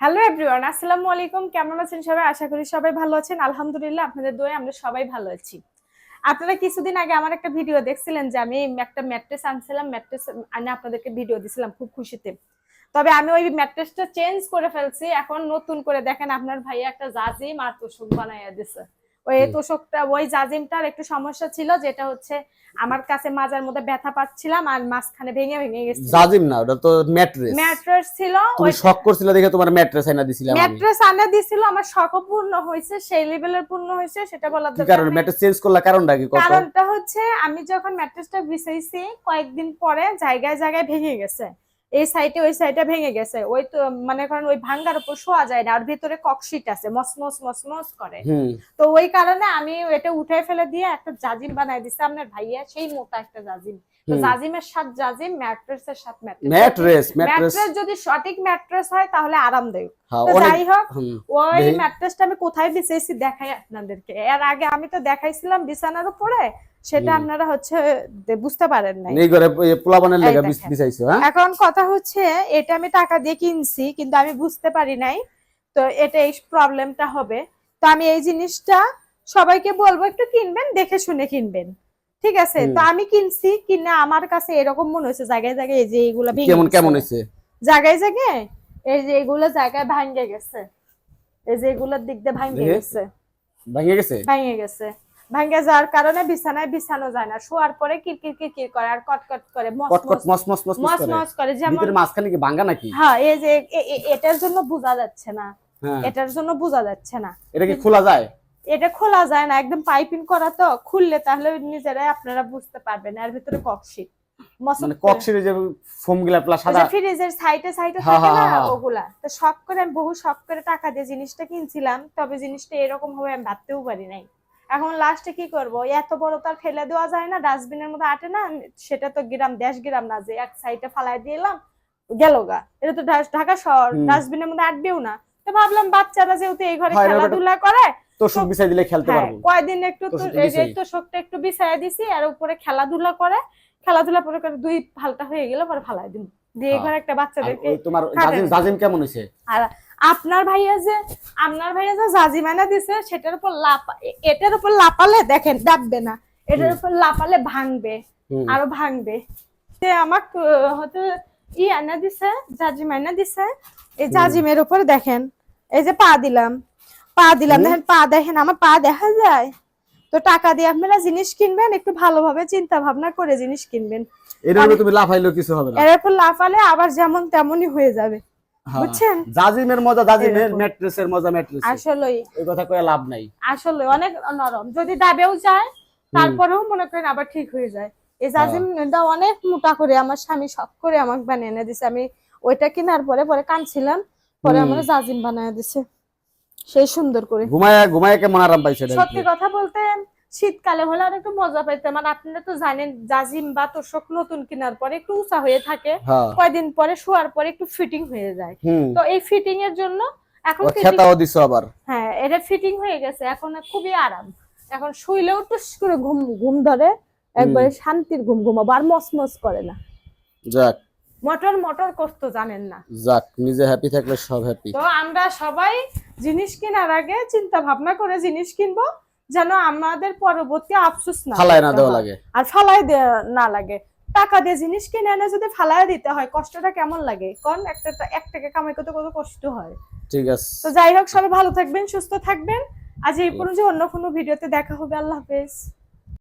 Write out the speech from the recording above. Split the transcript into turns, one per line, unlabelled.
Hello everyone আসসালামু আলাইকুম কেমন আছেন সবাই? আশা করি সবাই ভালো আছেন। আলহামদুলিল্লাহ, আপনাদের দোয়ে আমরা সবাই ভালো আছি। আপনারা কিছুদিন আগে আমার একটা ভিডিও দেখছিলেন যে আমি একটা ম্যাট্রেস আনছিলাম। ম্যাট্রেস আনে আপনাদেরকে ভিডিও দিছিলাম খুব খুশিতে। তবে আমি ওই ম্যাট্রেসটা চেঞ্জ করে ফেলছি। এখন নতুন করে দেখেন আপনার ভাইয়া একটা জাজিম আর তোষক বানাইয়া দিছে। ওই। তোষকটা ওই জাজিমটার একটু সমস্যা ছিল যেটা হচ্ছে আমার কাছে মাজার মধ্যে ব্যথা পাচ্ছিলাম আর মাঝখানে ভেঙে ভেঙে গেছে
জাজিম না ওটা তো ম্যাট্রেস।
ম্যাট্রেস ছিল
তুমি
ওই
শক করছিলে দেখে তোমার ম্যাট্রেস এনে দিছিলাম
ম্যাট্রেস আনে দিছিল আমার শখ পূর্ণ হয়েছে সেই লেভেলের পূর্ণ হয়েছে সেটা বলার
কি
দরকার
কারণে। ম্যাট্রেস চেঞ্জ করলা কারণটা কি কত?
কারণটা হচ্ছে আমি যখন ম্যাট্রেসটা বিছাইছি কয়েকদিন পরে জায়গায় জায়গায় ভেঙে গেছে। এই সাইডে ওই সাইডে ভেঙে গেছে। ওই তো মনে করেন ওই ভাঙ্গার উপর শোয়া যায় না আর ভিতরে ককশিট আছে মসমস মসমস করে। তো ওই কারণে আমি এটা উঠে ফেলে দিয়ে একটা জাজিম বানাই দিছি। আপনার ভাইয়া সেই মোটা একটা জাজিম। জাজিমের সাথে জাজিম ম্যাট্রেসের সাথে ম্যাট্রেস।
ম্যাট্রেস
যদি সঠিক ম্যাট্রেস হয় তাহলে আরামদায়ক।
হ্যাঁ
যাই হোক ওই। ম্যাট্রেসটা আমি কোথায় বিছাইছি দেখাই আপনাদেরকে। এর আগে আমি তো দেখাইছিলাম বিছানার উপরে সেটা আপনারা হচ্ছে বুঝতে পারেন নাই।
এই করে পোলাবানের লেগা বিছাইছো হ্যাঁ?
এখন কথা হচ্ছে এটা আমি টাকা দিয়ে কিনছি কিন্তু আমি বুঝতে পারি নাই তো এটা এই প্রবলেমটা হবে। তো আমি এই জিনিসটা সবাইকে বলব একটু কিনবেন দেখে শুনে কিনবেন। ঠিক আছে? তো আমি কিনছি কিনে আমার কাছে এরকম মনে হচ্ছে জায়গায় জায়গায় এই যে এইগুলা
কেমন কেমন হইছে
জায়গায় জায়গায়? এই যে এগুলো জায়গায় ভাঙ্গে গেছে। এই যে এগুলোর দিক দিয়ে ভাঙ্গে গেছে।
ভেঙে গেছে?
ভেঙে গেছে। ভেঙে যাওয়ার কারণে বিছানায় বিছানো যায় না। শোয়ার পরে কিরকির কিরকির করে আর কটকট করে মস
কটকট
মস
মস মস করে।
যেমন
ভিতরে মাঝখানে কি ভাঙা নাকি?
হ্যাঁ এই যে এটার জন্য বোঝা যাচ্ছে না।
হ্যাঁ।
এটার জন্য বোঝা যাচ্ছে না।
এটা কি খোলা যায়?
এটা খোলা যায় না একদম পাইপিং করা তো। খুললে তাহলে নিজেরাই আপনারা বুঝতে পারবেন আর ভিতরে ককশিট
মানে কক্সির যে ফোমগুলা প্লাস সাদা
ফ্রিজের সাইডে সাইডে থাকে না। ওগুলা। তো শখ করে আমি বহু শখ করে টাকা দিয়ে জিনিসটা কিনছিলাম তবে জিনিসটা এরকম হবে আমি ভাবতেও পারি নাই। এখন লাস্টে কি করব? এত বড় তার ফেলে দেওয়া যায় না ডাস্টবিনের মধ্যে আটে না সেটা তো গ্রাম দেশ গ্রাম না যে এক সাইডে ফালাই দিলাম গেল গা। এটা তো ঢাকা শহর ডাস্টবিনের মধ্যে আটবেও না। তো ভাবলাম বাচ্চারা যেহেতু এই ঘরে খেলাধুলা করে
তো সব বিছাই দিলে খেলতে
হ্যাঁ
পারব।
কয়দিন একটু তো এই যে
বিছাই।
তোষকটা একটু বিছাইয়া দিছি আর উপরে খেলাধুলা করে খেলাধুলা পরে করে দুই ফালটা হয়ে গেল পরে ফালাই দিন দিয়ে এই
হ্যাঁ।
ঘরে একটা বাচ্চাদেরকে
তোমার জাজিম কেমন হইছে
আর আপনার ভাইয়া যে আপনার ভাইয়া যে জাজিমানা দিছে সেটার উপর লাপা এটার উপর লাপালে দেখেন ডাববে না। এটার উপর লাপালে ভাঙবে। আরও ভাঙবে। যে আমাক হয়তো ই আনা দিছে জাজিম আনা দিছে। এই জাজিমের উপর দেখেন এই যে পা দিলাম পা দিলাম দেখেন পা দেখেন আমার পা দেখা যায়। তো টাকা দিয়ে আপনারা জিনিস কিনবেন একটু ভালোভাবে চিন্তা ভাবনা করে জিনিস কিনবেন।
এর উপরে তুমি লাফাইলেও কিছু হবে না।
এর উপর লাফালে আবার যেমন তেমনই হয়ে যাবে। বুঝছেন?
জাজিমের মজা জাজিমের ম্যাট্রেসের মজা ম্যাট্রেস
আসলেই।
এই কথা কয়ে লাভ নাই।
আসলে অনেক নরম। যদি দাবেও যায় তারপরেও মনে করেন আবার ঠিক হয়ে যায়। এই জাজিমটা অনেক মোটা করে আমার স্বামী শখ করে আমাকে বানিয়ে এনে দিছে। আমি ওইটা কেনার পরে পরে কানছিলাম পরে। আমার জাজিম বানিয়ে দিছে। সেই সুন্দর করে।
ঘুমায় ঘুমায় কেমন আরাম পাইছে
সত্যি কথা বলতে শীতকালে হলে আর একটু মজা পাইতাম। আর আপনারা তো জানেন জাজিম বা তোষক নতুন কেনার পরে একটু উঁচা হয়ে থাকে।
হ্যাঁ।
কয়দিন পরে শোয়ার পরে একটু ফিটিং হয়ে যায়। তো এই ফিটিং এর জন্য এখন
খেতাও দিছো আবার।
হ্যাঁ এটা ফিটিং হয়ে গেছে। এখন খুবই আরাম। এখন শুইলেও টুস করে ঘুম ঘুম ধরে একবারে শান্তির ঘুম ঘুমাবো। আর মসমস করে না।
যাক।
মোটর মোটর করতো জানেন না।
যাক নিজে হ্যাপি থাকলে সব হ্যাপি
তো আমরা সবাই জিনিস কেনার আগে চিন্তা ভাবনা করে জিনিস কিনবো। যেন আমাদের পরবর্তী আফসোস না
ফালায় না দেওয়া লাগে।
আর ফালাই দেওয়া না লাগে। টাকা দিয়ে জিনিস কিনে এনে যদি ফালায় দিতে হয় কষ্টটা কেমন লাগে? কারণ একটা এক টাকা কামাই করতে কত কষ্ট হয়?
ঠিক আছে।
তো যাই হোক সবাই ভালো থাকবেন সুস্থ থাকবেন। আজ এই পর্যন্ত অন্য কোনো ভিডিওতে দেখা হবে। আল্লাহ হাফেজ।